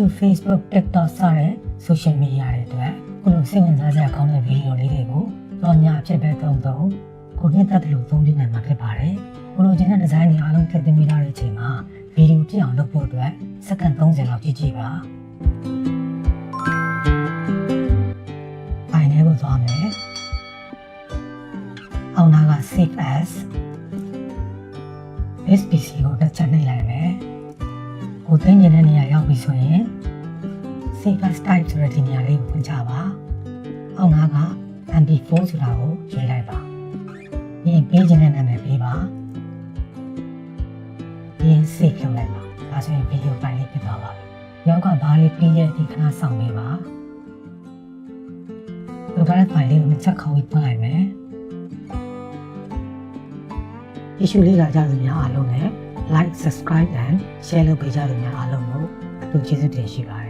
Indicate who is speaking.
Speaker 1: YouTube Facebook TikTok စတဲ့ social media တွေအတွက်ခုလိုစိတ်ဝင်စားစရာကောင်းတဲ့ဗီဒီယိုလေးတွေကိုတော့များအဖြစ်ပဲသုံးသုံးကိုနှစ်သက်တယ်လို့သုံးပြနိုင်မှာဖြစ်ပါတယ်။ကိုလိုချင်တဲ့ဒီဇိုင်းတွေအားလုံးထည့်သွင်းမိထားတဲ့အချိန်မှာဗီဒီယိုပြည့်အောင်လုပ်ဖို့အတွက်စက္ကန့်30လောက်ကြည့်ကြည့်ပါ။ဖိုင်ထဲကိုသွားမယ်။အောင်နာက save as SPC ကိုတစ်ချက်နှိပ်လိုက်မယ်။ ကိုသိငင်တဲ့နေရာရောက်ပြီဆိုရင် save as type ဆိုတဲ့ဒီနေရာလေးကိုဖွင့်ကြပါ။အောက်နာက MP4 ဆိုတာကိုရွေးလိုက်ပါ။ပြီးရင်ပေးခြင်းတဲ့နာမည်ပေးပါ။ပြီးရင် save လုပ်လိုက်ပါ။ဒါဆိုရင် video file လေးဖြစ်သွားပါပြီ။ရောက်ကဘာလေးပြီးရဲ့ဒီခဏဆောင်ပေးပါ။ဒီကနေ့ file လေးကိုချက်ခေါင်းပြီးဖွင့်လိုက်မယ်။ issue လေးလာကြသူများအားလုံးနဲ့ like subscribe and share လုပ်ပေးကြသူများအားလုံးကိုအထူးကျေးဇူးတင်ရှိပါတယ်